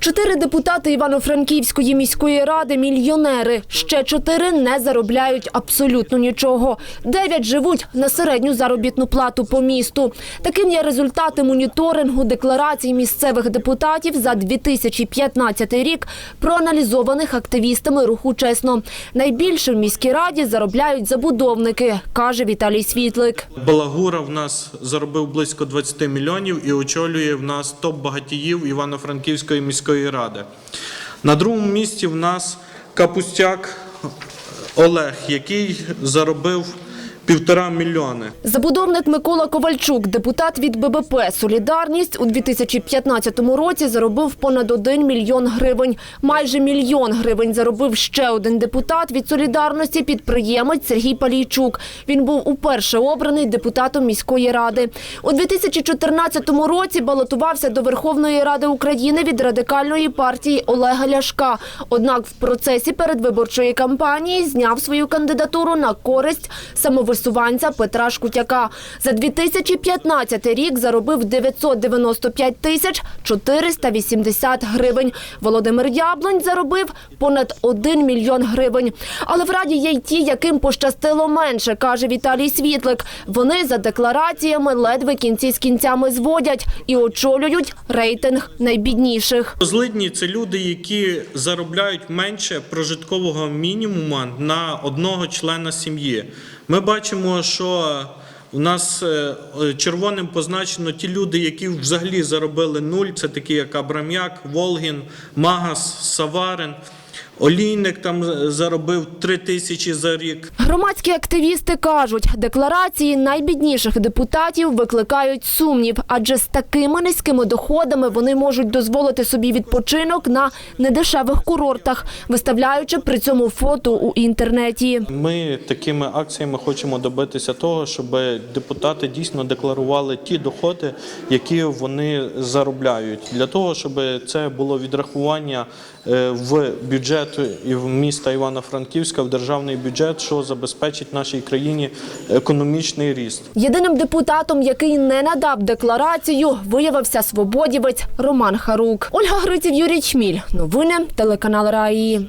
Чотири депутати Івано-Франківської міської ради – мільйонери. Ще чотири не заробляють абсолютно нічого. Дев'ять живуть на середню заробітну плату по місту. Таким є результати моніторингу декларацій місцевих депутатів за 2015 рік, проаналізованих активістами руху «Чесно». Найбільше в міській раді заробляють забудовники, каже Віталій Світлик. Балагура в нас заробив близько 20 мільйонів і очолює в нас топ багатіїв Івано-Франківської міської ради. На другому місці в нас Капустяк Олег, який заробив півтора мільйони. Забудовник Микола Ковальчук, депутат від ББП «Солідарність» у 2015 році заробив понад 1 мільйон гривень. Майже мільйон гривень заробив ще один депутат від «Солідарності» – підприємець Сергій Палійчук. Він був уперше обраний депутатом міської ради. У 2014 році балотувався до Верховної Ради України від радикальної партії Олега Ляшка. Однак в процесі передвиборчої кампанії зняв свою кандидатуру на користь самовисуванця Петра Шкутяка. За 2015 рік заробив 995 тисяч 480 гривень. Володимир Яблонь заробив понад 1 мільйон гривень. Але в раді є й ті, яким пощастило менше, каже Віталій Світлик. Вони за деклараціями ледве кінці з кінцями зводять і очолюють рейтинг найбідніших. Злидні це люди, які заробляють менше прожиткового мінімуму на одного члена сім'ї. Ми бачимо, що у нас е, е, червоним позначено ті люди, які взагалі заробили нуль. Це такі, як Абрам'як, Волгін, Магас, Саварин. Олійник там заробив 3 тисячі за рік. Громадські активісти кажуть, декларації найбідніших депутатів викликають сумнів, адже з такими низькими доходами вони можуть дозволити собі відпочинок на недешевих курортах, виставляючи при цьому фото у інтернеті. Ми такими акціями хочемо добитися того, щоб депутати дійсно декларували ті доходи, які вони заробляють, для того, щоб це було відрахування е, в бюджет в міста Івано-Франківська, в державний бюджет, що забезпечить нашій країні економічний ріст. Єдиним депутатом, який не надав декларацію, виявився свободівець Роман Харук. Ольга Гриців, Юрій Чміль. Новини телеканал Раї.